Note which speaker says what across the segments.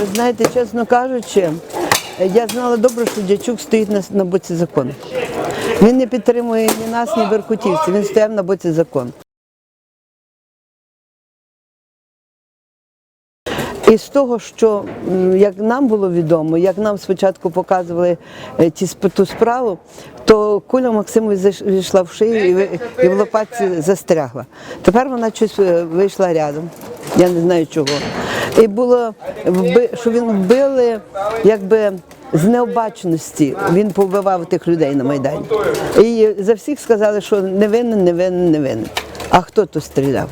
Speaker 1: Ви знаєте, чесно кажучи, я знала добре, що дячук стоїть на, на боці закону. Він не підтримує ні нас, ні беркутівців. Він стояв на боці закону. І з того, що як нам було відомо, як нам спочатку показували е, ті ту справу, то куля Максимові війшла в шию і, і в лопатці застрягла. Тепер вона щось е, вийшла рядом. Я не знаю чого. І було що він вбили якби. З необачності він повбивав тих людей на Майдані. І за всіх сказали, що не винен, не винен, не винен. А хто то стріляв?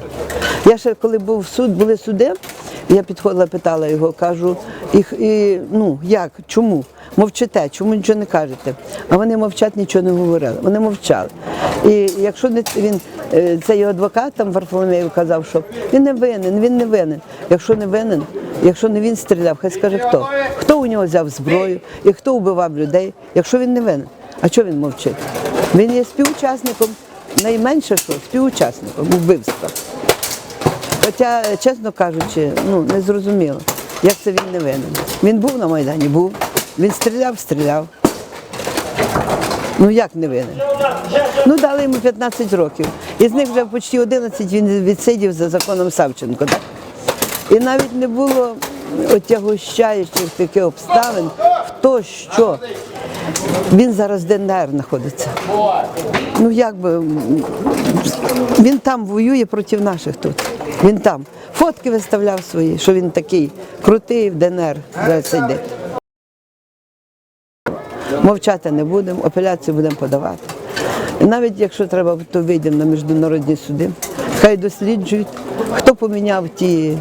Speaker 1: Я ще коли був суд, були суди, я підходила, питала його, кажу, і, і ну як, чому? Мовчите, чому нічого не кажете? А вони мовчать, нічого не говорили. Вони мовчали. І якщо не він, е, цей його адвокат там Варфоломеєв казав, що він не винен, він не винен. Якщо не винен, якщо не він стріляв, хай скаже хто. Хто у нього взяв зброю і хто вбивав людей, якщо він не винен. А чого він мовчить? Він є співучасником, найменше що співучасником вбивства. Хоча, чесно кажучи, ну не зрозуміло, як це він не винен. Він був на Майдані, був. Він стріляв, стріляв. Ну як не винен? Ну дали йому 15 років. Із них вже почти 11 він відсидів за законом Савченко. Так? І навіть не було отягощаючих таких обставин в то, що він зараз в ДНР знаходиться. Ну як би він там воює проти наших тут. Він там. Фотки виставляв свої, що він такий крутий в ДНР зараз сидить. Мовчати не будемо, апеляцію будемо подавати. І навіть якщо треба, то вийдемо на міжнародні суди. Хай досліджують, хто поміняв ті,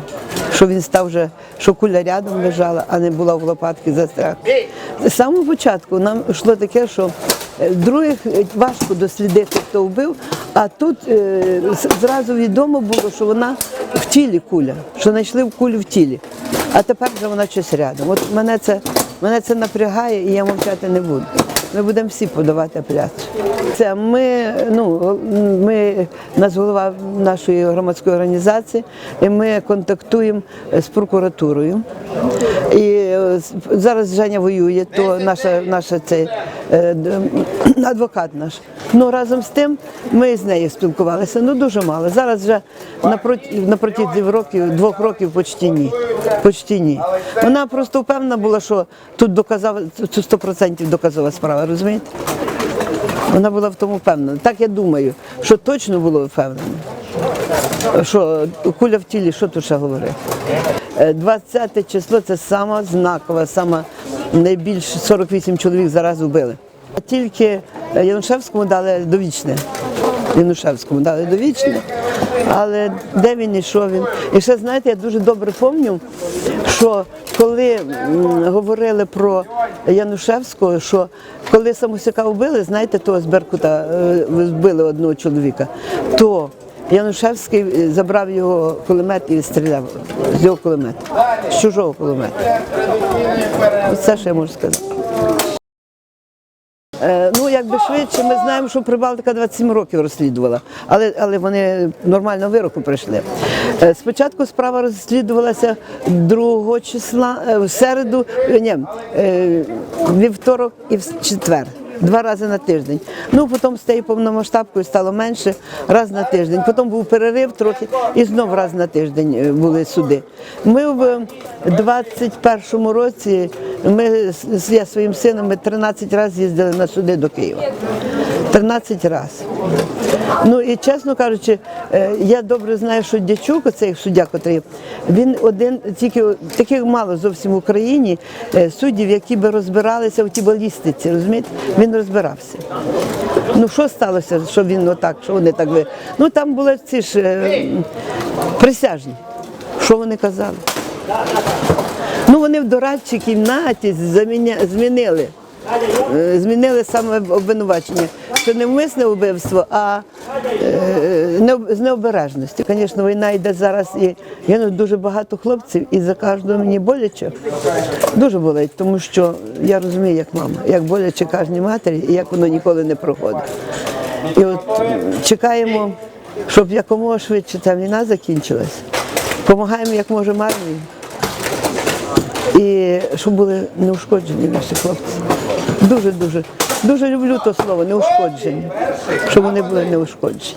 Speaker 1: що він став вже, що куля рядом лежала, а не була в лопатки застряг. З самого початку нам йшло таке, що е, других е, важко дослідити, хто вбив, а тут е, зразу відомо було, що вона в тілі куля, що знайшли в кулю в тілі. А тепер вже вона щось рядом. От мене це, мене це напрягає і я мовчати не буду. Ми будемо всі подавати апеляцію. Це ми, ну, ми, нас голова нашої громадської організації, і ми контактуємо з прокуратурою. І е, зараз Женя воює, то наша, наша цей, е, адвокат наш. Ну разом з тим ми з нею спілкувалися, ну дуже мало. Зараз вже напроти, напроти років, двох років почти ні. Почти ні. Вона просто впевнена була, що тут доказав, це 100% доказова справа, розумієте? Вона була в тому впевнена. Так я думаю, що точно було впевнено. Що куля в тілі, що тут ще говорити? Е, 20 число це сама знакова, сама найбільше 48 чоловік зараз вбили. Тільки е, Янушевському дали довічне. Янушевському дали довічне, але де він і що він. І ще знаєте, я дуже добре пам'ятаю, що коли говорили про Янушевського, що коли Самосяка вбили, знаєте, того з Беркута е, вбили одного чоловіка, то Янушевський е, забрав його кулемет і стріляв з його кулемета, з чужого кулемета. Це, що я можу сказати. Е, Ну, якби швидше, ми знаємо, що Прибалтика 27 років розслідувала, але, але вони нормально вироку прийшли. Е, Спочатку справа розслідувалася 2 числа, е, в середу, ні, вівторок і в четвер. Два рази на тиждень. Ну, потім з тією повномасштабкою стало менше, раз на тиждень. Потім був перерив трохи і знов раз на тиждень е, були суди. Ми в 21-му році, ми я своїм сином ми 13 разів їздили на суди до Києва. 13 разів. Ну і чесно кажучи, е, я добре знаю, що дячук, цей суддя, котрий, він один, тільки таких мало зовсім в Україні е, суддів, які би розбиралися в тій балістиці, розумієте? Він розбирався. Ну що сталося, що він отак, що вони так ви. Ну там були ці ж е, присяжні. Що вони казали? Ну вони в дорадчій кімнаті заміня- змінили. Е, Змінили саме обвинувачення, що не вмисне вбивство, а е, з необережності. Звісно, війна йде зараз і гинуть дуже багато хлопців, і за кожного мені боляче. Дуже болить, тому що я розумію, як мама, як боляче кожній матері, і як воно ніколи не проходить. І от чекаємо, щоб якомога швидше ця війна закінчилась. Помагаємо як можемо армії. І щоб були неушкоджені наші хлопці. Дуже, дуже, дуже люблю то слово, неушкоджені. Щоб вони були неушкоджені.